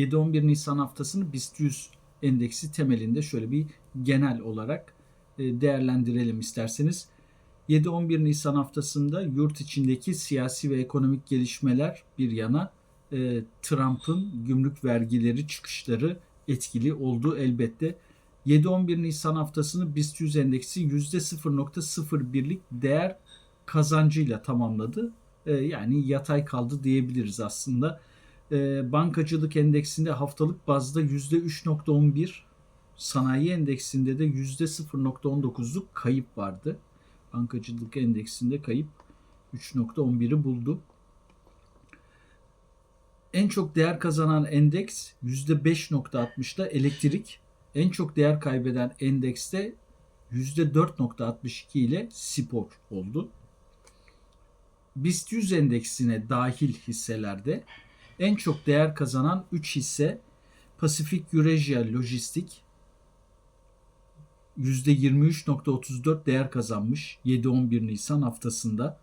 7-11 Nisan haftasını BIST 100 endeksi temelinde şöyle bir genel olarak e, değerlendirelim isterseniz. 7-11 Nisan haftasında yurt içindeki siyasi ve ekonomik gelişmeler bir yana e, Trump'ın gümrük vergileri çıkışları etkili oldu elbette. 7-11 Nisan haftasını BIST 100 endeksi %0.01'lik değer kazancıyla tamamladı. E, yani yatay kaldı diyebiliriz aslında. E, bankacılık endeksinde haftalık bazda %3.11, sanayi endeksinde de %0.19'luk kayıp vardı. Bankacılık endeksinde kayıp 3.11'i buldu. En çok değer kazanan endeks %5.60'da elektrik, en çok değer kaybeden endekste %4.62 ile spor oldu. BIST 100 endeksine dahil hisselerde en çok değer kazanan 3 hisse Pasifik Eurasia Lojistik %23.34 değer kazanmış 7-11 Nisan haftasında.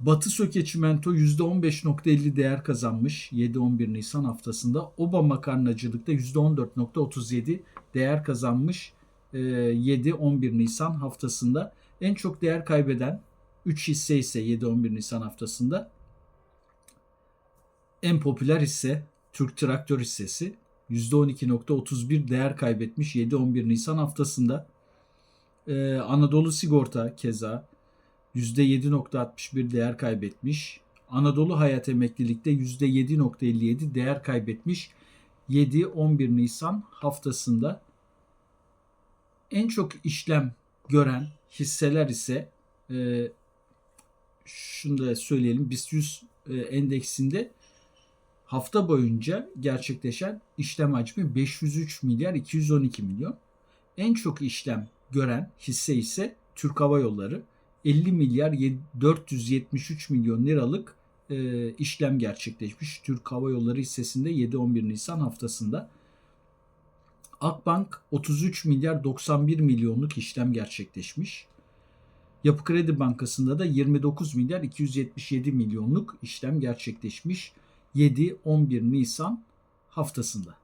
Batı Söke Çimento %15.50 değer kazanmış 7-11 Nisan haftasında. Oba Makarnacılık'ta %14.37 değer kazanmış 7-11 Nisan haftasında. En çok değer kaybeden 3 hisse ise 7-11 Nisan haftasında. En popüler hisse Türk Traktör hissesi %12.31 değer kaybetmiş 7-11 Nisan haftasında. Ee, Anadolu Sigorta keza %7.61 değer kaybetmiş. Anadolu Hayat Emeklilik'te %7.57 değer kaybetmiş 7-11 Nisan haftasında. En çok işlem gören hisseler ise e, şunu da söyleyelim BIST 100 e, endeksinde hafta boyunca gerçekleşen işlem hacmi 503 milyar 212 milyon. En çok işlem gören hisse ise Türk Hava Yolları 50 milyar 473 milyon liralık e, işlem gerçekleşmiş. Türk Hava Yolları hissesinde 7-11 Nisan haftasında. Akbank 33 milyar 91 milyonluk işlem gerçekleşmiş. Yapı Kredi Bankası'nda da 29 milyar 277 milyonluk işlem gerçekleşmiş. 7-11 Nisan haftasında.